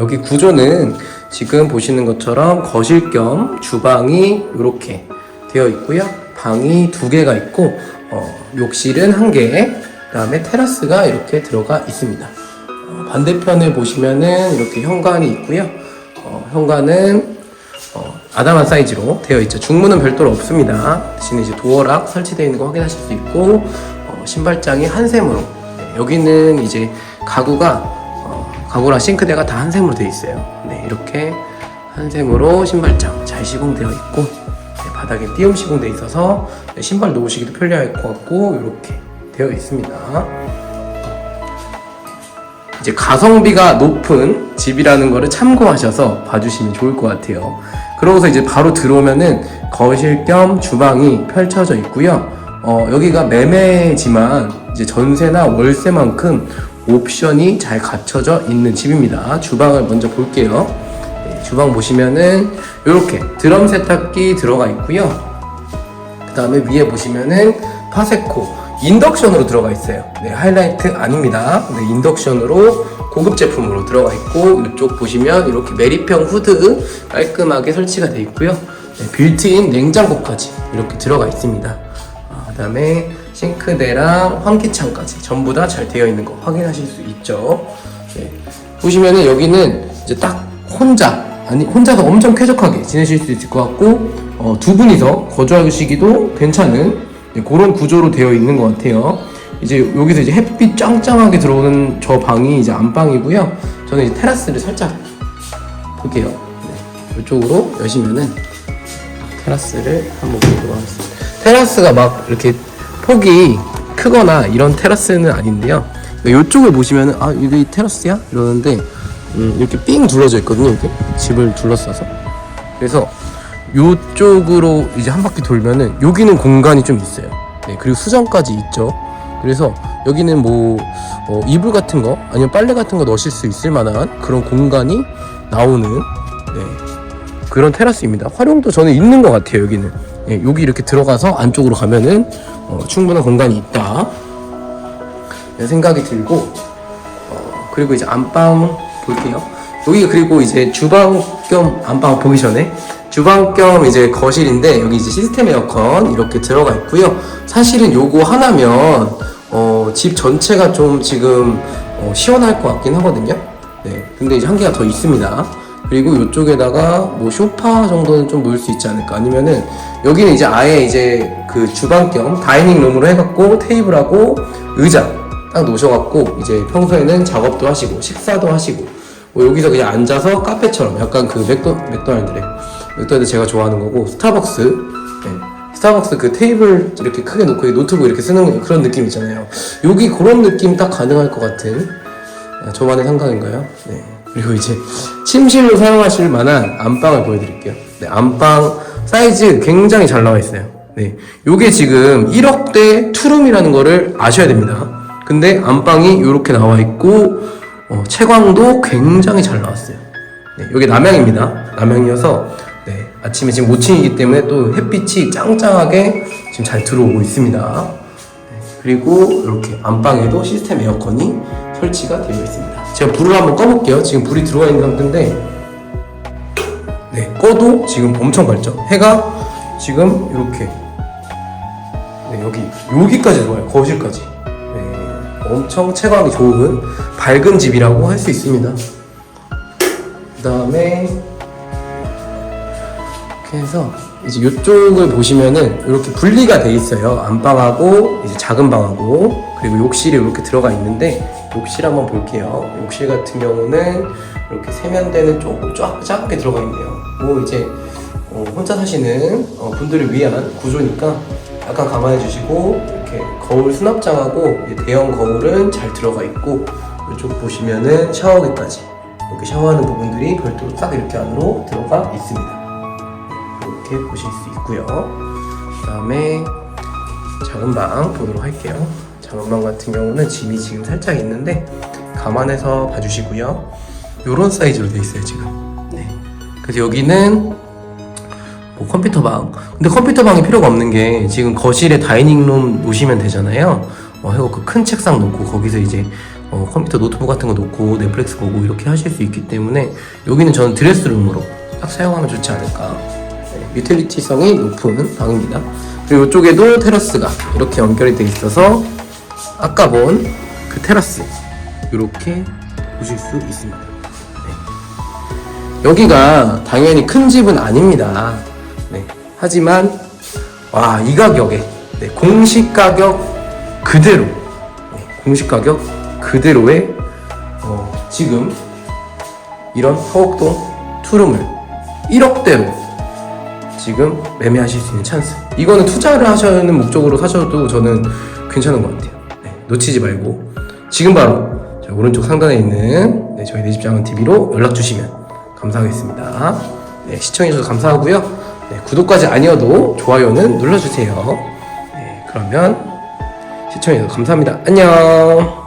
여기 구조는 지금 보시는 것처럼 거실 겸 주방이 이렇게 되어 있고요. 방이 두 개가 있고 어, 욕실은 한 개, 그다음에 테라스가 이렇게 들어가 있습니다. 어, 반대편에 보시면은 이렇게 현관이 있고요. 어, 현관은 어, 아담한 사이즈로 되어 있죠. 중문은 별도로 없습니다. 대신에 이제 도어락 설치되어 있는 거 확인하실 수 있고 어, 신발장이 한샘으로 네, 여기는 이제 가구가 어, 가구랑 싱크대가 다 한샘으로 되어 있어요. 네, 이렇게 한샘으로 신발장 잘 시공되어 있고 네, 바닥에 띄움 시공되어 있어서 네, 신발 놓으시기도 편리할 것 같고 이렇게 되어 있습니다. 이제 가성비가 높은 집이라는 거를 참고하셔서 봐주시면 좋을 것 같아요. 그러고서 이제 바로 들어오면은 거실 겸 주방이 펼쳐져 있고요. 어, 여기가 매매지만 이제 전세나 월세만큼 옵션이 잘 갖춰져 있는 집입니다. 주방을 먼저 볼게요. 네, 주방 보시면은 이렇게 드럼 세탁기 들어가 있고요. 그 다음에 위에 보시면은 파세코 인덕션으로 들어가 있어요. 네, 하이라이트 아닙니다. 네, 인덕션으로 고급 제품으로 들어가 있고 이쪽 보시면 이렇게 메리평 후드 깔끔하게 설치가 되어 있고요. 네, 빌트인 냉장고까지 이렇게 들어가 있습니다. 아, 그다음에 싱크대랑 환기창까지 전부 다 잘 되어 있는 거 확인하실 수 있죠. 네, 보시면은 여기는 이제 딱 혼자 아니 혼자서 엄청 쾌적하게 지내실 수 있을 것 같고 어, 두 분이서 거주하시기도 괜찮은 네, 그런 구조로 되어 있는 것 같아요. 이제 여기서 이제 햇빛 짱짱하게 들어오는 저 방이 이제 안방이고요. 저는 이제 테라스를 살짝 볼게요. 네, 이쪽으로 여시면은 테라스를 한번 보도록 하겠습니다. 테라스가 막 이렇게 폭이 크거나 이런 테라스는 아닌데요. 이쪽을 보시면은 아 이게 테라스야 이러는데 음, 이렇게 삥 둘러져 있거든요. 이렇게 집을 둘러싸서 그래서 이쪽으로 이제 한 바퀴 돌면은 여기는 공간이 좀 있어요. 네, 그리고 수정까지 있죠. 그래서 여기는 뭐 어, 이불 같은 거 아니면 빨래 같은 거 넣으실 수 있을 만한 그런 공간이 나오는 네, 그런 테라스입니다. 활용도 저는 있는 것 같아요. 여기는 예, 여기 이렇게 들어가서 안쪽으로 가면은 어, 충분한 공간이 있다. 네, 생각이 들고 어, 그리고 이제 안방 볼게요. 여기 그리고 이제 주방 겸 안방 보기 전에 주방 겸 이제 거실인데 여기 이제 시스템 에어컨 이렇게 들어가 있고요. 사실은 요거 하나면 어, 집 전체가 좀 지금 어, 시원할 것 같긴 하거든요. 네, 근데 이제 한 개가 더 있습니다. 그리고 이쪽에다가 뭐 소파 정도는 좀 놓을 수 있지 않을까. 아니면은 여기는 이제 아예 이제 그 주방 겸 다이닝 룸으로 해갖고 테이블하고 의자 딱 놓으셔갖고 이제 평소에는 작업도 하시고 식사도 하시고 뭐 여기서 그냥 앉아서 카페처럼 약간 그 맥도 맥도날드래 맥도날드 제가 좋아하는 거고 스타벅스 네. 스타벅스 그 테이블 이렇게 크게 놓고 이 노트북 이렇게 쓰는 그런 느낌 있잖아요 여기 그런 느낌 딱 가능할 것 같은 아, 저만의 생각인가요? 네. 그리고 이제 침실로 사용하실 만한 안방을 보여드릴게요. 네, 안방 사이즈 굉장히 잘 나와 있어요. 네, 요게 지금 1억대 투룸이라는 거를 아셔야 됩니다. 근데 안방이 이렇게 나와 있고 어, 채광도 굉장히 잘 나왔어요. 네, 여기 남향입니다. 남향이어서 네, 아침에 지금 5층이기 때문에 또 햇빛이 짱짱하게 지금 잘 들어오고 있습니다. 네, 그리고 이렇게 안방에도 시스템 에어컨이 설치가 되어 있습니다. 제가 불을 한번 꺼볼게요. 지금 불이 들어와 있는 상태인데, 네, 꺼도 지금 엄청 밝죠? 해가 지금 이렇게, 네, 여기, 여기까지 들어와요. 거실까지. 네, 엄청 채광이 좋은 밝은 집이라고 할 수 있습니다. 그 다음에, 이렇게 해서 이제 이쪽을 보시면은 이렇게 분리가 돼 있어요. 안방하고 이제 작은 방하고 그리고 욕실이 이렇게 들어가 있는데 욕실 한번 볼게요. 욕실 같은 경우는 이렇게 세면대는 조금 쫙 작게 들어가 있네요. 뭐 이제 어, 혼자 사시는 어, 분들을 위한 구조니까 약간 감안해 주시고 이렇게 거울 수납장하고 대형 거울은 잘 들어가 있고 이쪽 보시면은 샤워기까지 이렇게 샤워하는 부분들이 별도로 딱 이렇게 안으로 들어가 있습니다. 이렇게 보실 수 있고요. 그 다음에 작은 방 보도록 할게요. 작은 방 같은 경우는 짐이 지금 살짝 있는데 감안해서 봐주시고요. 이런 사이즈로 되어 있어요 지금. 네. 그래서 여기는 뭐 컴퓨터 방. 근데 컴퓨터 방이 필요가 없는 게 지금 거실에 다이닝룸 놓으시면 되잖아요. 어, 하고 그 큰 책상 놓고 거기서 이제 어, 컴퓨터 노트북 같은 거 놓고 넷플릭스 보고 이렇게 하실 수 있기 때문에 여기는 저는 드레스룸으로 딱 사용하면 좋지 않을까. 네, 유틸리티성이 높은 방입니다. 그리고 이쪽에도 테라스가 이렇게 연결이 돼 있어서 아까 본 그 테라스 이렇게 보실 수 있습니다. 네. 여기가 당연히 큰 집은 아닙니다. 네. 하지만 와 이 가격에 네, 공식 가격 그대로 네, 공식 가격 그대로의 어, 지금 이런 허곡동 투룸을 1억대로 지금 매매하실 수 있는 찬스. 이거는 투자를 하시는 목적으로 사셔도 저는 괜찮은 것 같아요. 네, 놓치지 말고 지금 바로 저 오른쪽 상단에 있는 네, 저희 내집장은 TV로 연락 주시면 감사하겠습니다. 네, 시청해주셔서 감사하고요. 네, 구독까지 아니어도 좋아요는 눌러주세요. 네, 그러면 시청해주셔서 감사합니다. 안녕.